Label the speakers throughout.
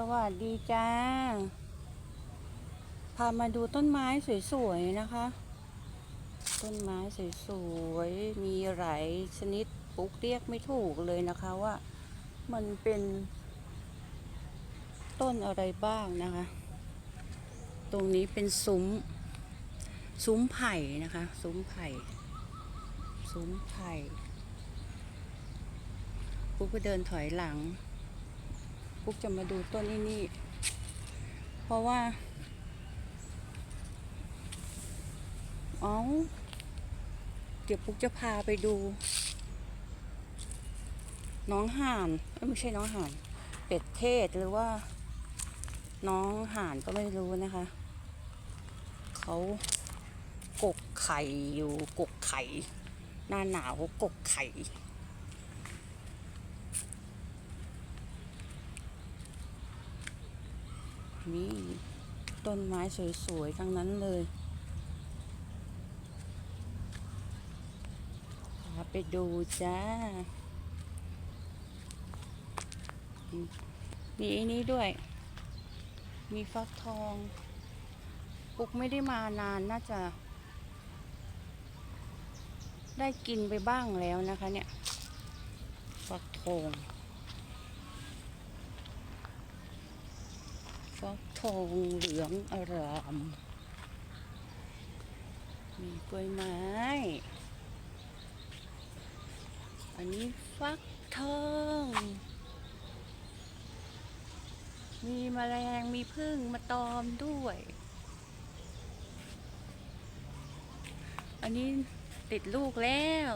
Speaker 1: สวัสดีจ้า พามาดูต้นไม้สวยๆนะคะ ต้นไม้สวยๆ มีหลายชนิดปุ๊กเรียกไม่ถูกเลยนะคะว่ามันเป็นต้นอะไรบ้างนะคะ ตรงนี้เป็นซุ้ม ซุ้มไผ่นะคะ ซุ้มไผ่ ซุ้มไผ่ปุ๊กก็เดินถอยหลัง ปุ๊กจะมาดูต้นนี้นี่ เพราะว่าเอ๋อเดี๋ยวปุ๊กจะพาไปดู น้องห่านไม่ใช่น้องห่าน เป็ดเทศหรือว่า น้องห่านก็ไม่รู้นะคะ เขากกไข่อยู่กกไข่ หน้าหนาวกกไข่ นี่ต้นไม้สวยๆ ทั้งนั้นเลยพาไปดูจ้า มีไอ้นี้ด้วย มีฟักทอง ปุกไม่ได้มานานน่าจะ ได้กินไปบ้างแล้วนะคะเนี่ย ฟักทอง ฟักท องเหลืองอาราม มีกล้วยไม้ อันนี้ฟักทอง มีแมลงมีพึ่งมาตอมด้วย อันนี้ติดลูกแล้ว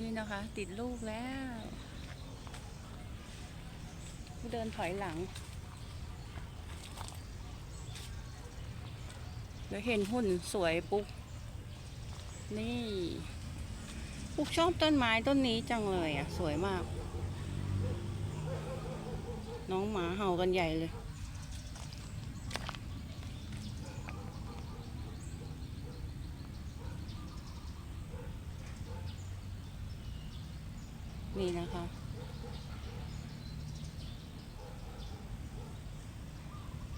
Speaker 1: นี่นะคะ ติดลูกแล้ว เดินถอยหลัง ดี๋ยวเห็นหุ่นสวยปุ๊ก นี่ปุ๊กชอบต้นไม้ต้นนี้จังเลยอะ สวยมาก น้องหมาเห่ากันใหญ่เลยนี่นะคะ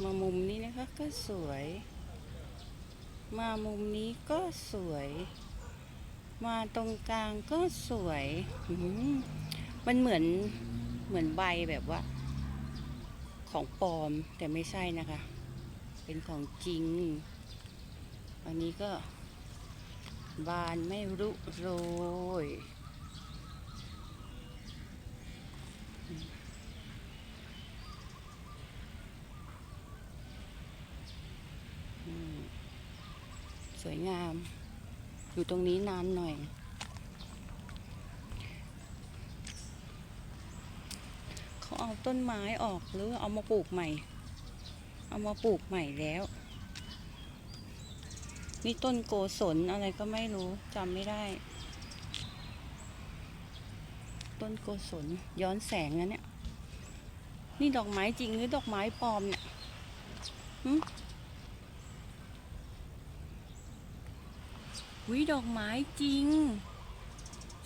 Speaker 1: มามุมนี้นะคะก็สวย มามุมนี้ก็สวย มาตรงกลางก็สวยมมันเหมือนเหมือนใบแบบว่า ของปลอมแต่ไม่ใช่นะคะ เป็นของจริง อันนี้ก็บานไม่รุโรย อืมส วยงาม อยู่ตรงนี้นานหน่อย เขาเอาต้นไม้ออกหรือเอามาปลูกใหม่ เอามาปลูกใหม่แล้ว นี่ต้นโกศลอะไรก็ไม่รู้จำไม่ได้ ต้นโกศลย้อนแสงนะเนี่ย นี่ดอกไม้จริงหรือดอกไม้ปลอมเนี่ย วิดอกไม้จริง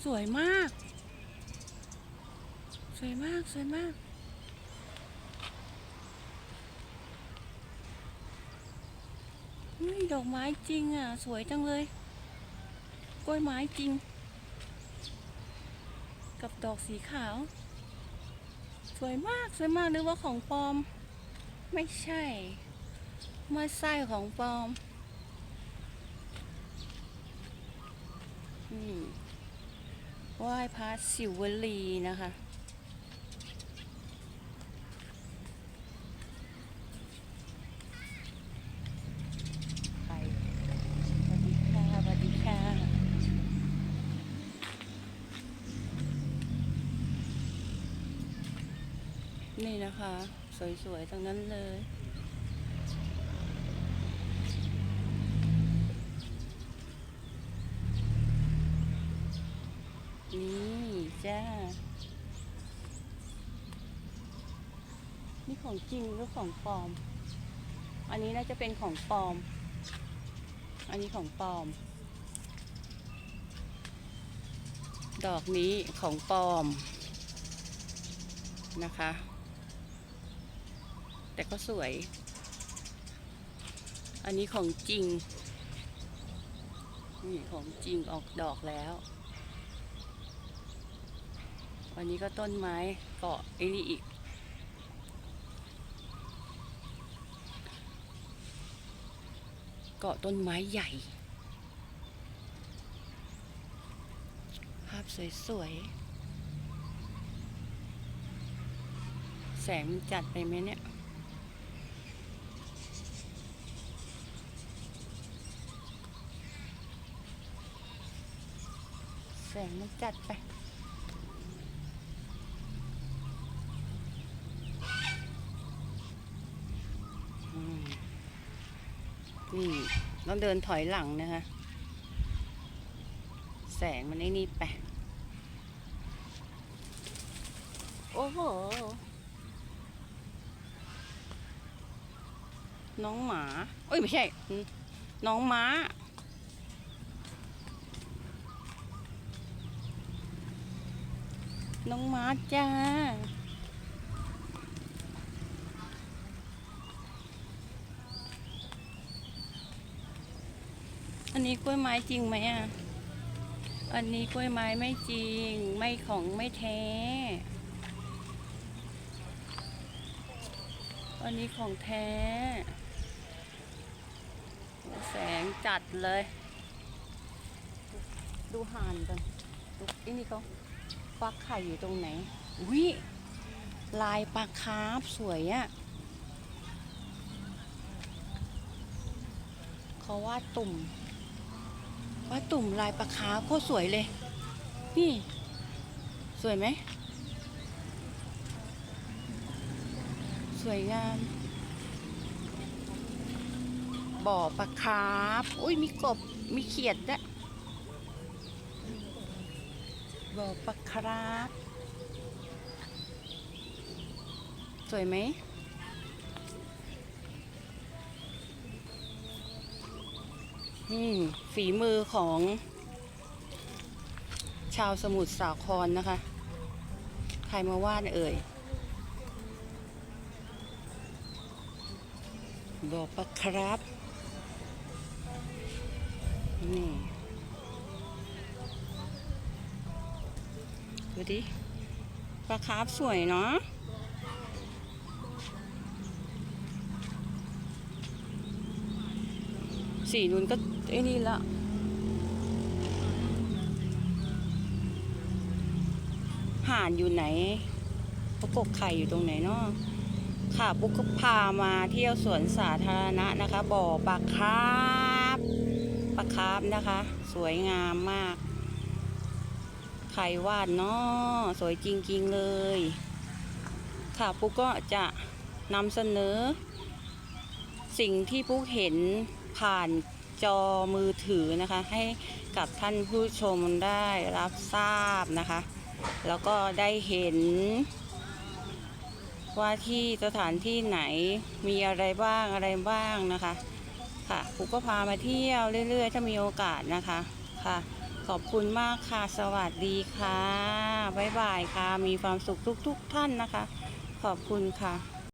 Speaker 1: สวยมาก สวยมาก สวยมาก ดอกไม้จริงอะ สวยจังเลย กล้วยไม้จริง กับดอกสีขาว สวยมาก สวยมากนึกว่าของปลอม ไม่ใช่ ไม่ใช่ของปลอม อืมไหว้พระศิวลีนะคะ ไปสวัสดีค่ะสวัสดีค่ะ นี่นะคะ สวยๆทั้งนั้นเลย นี่จ้า นี่ของจริงหรือของปลอม อันนี้น่าจะเป็นของปลอม อันนี้ของปลอม ดอกนี้ของปลอมนะคะ แต่ก็สวย อันนี้ของจริง นี่ของจริงออกดอกแล้ว วันนี้ก็ต้นไม้เกาะไอ้นี่อีก เกาะต้นไม้ใหญ่ ภาพสวยๆ แสงมันจัดไปไหมเนี่ยแสงมันจัดไป อืม นี่ต้องเดินถอยหลังนะคะ แสงมันไอ้นี่ไปโอ้โห น้องหมา เอ้ย ไม่ใช่ น้องม้า น้องม้าจ้า นนี้กล้วยไม้จริงไหมอะ อันนี้กล้วยไม้ไม่จริง ไม่ของไม่แท้ อันนี้ของแท้ แสงจัดเลย ดูห่านกันดูไอ้นี่เขาฟักไข่อยู่ตรงไหนวิลายปลาคาร์ฟสวยอะเขาวาดตุ่ม ว่าตุ่มลายปลาคาร์ฟโคตรสวยเลย นี่ สวยไหม สวยงาม บ่อปลาคาร์ฟอุ้ยมีกบ มีเขียดด้วยบ่อปลาคาร์ฟสวยไหม ฝีมือของ ชาวสมุทรสาครนะคะ ใครมาวาดเอ่ยบอกปะครับ นี่ ดูดิปลาคาร์ฟสวยเนาะสีนุนก็ ไอ้นี่ละห่านอยู่ไหนเขากกไข่อยู่ตรงไหนเนาะค่ะปุ๊กก็พามาเที่ยวสวนสาธารณะนะคะบ่อปลาคาร์ฟปลาคาร์ฟนะคะ สวยงามมากใครวาดเนาะสวยจริง ๆ เลย ค่ะปุ๊กก็จะนำเสนอ สิ่งที่ปุ๊กเห็นผ่าน จอมือถือนะคะ ให้กับท่านผู้ชมได้รับทราบนะคะ แล้วก็ได้เห็น ว่าที่สถานที่ไหนมีอะไรบ้างอะไรบ้างนะคะค่ะปุ๊กก็พามาเที่ยวเรื่อยๆ ถ้ามีโอกาสนะคะค่ะ ขอบคุณมากค่ะ สวัสดีค่ะ บ๊ายบายค่ะ มีความสุขทุกๆท่านนะคะ ขอบคุณค่ะ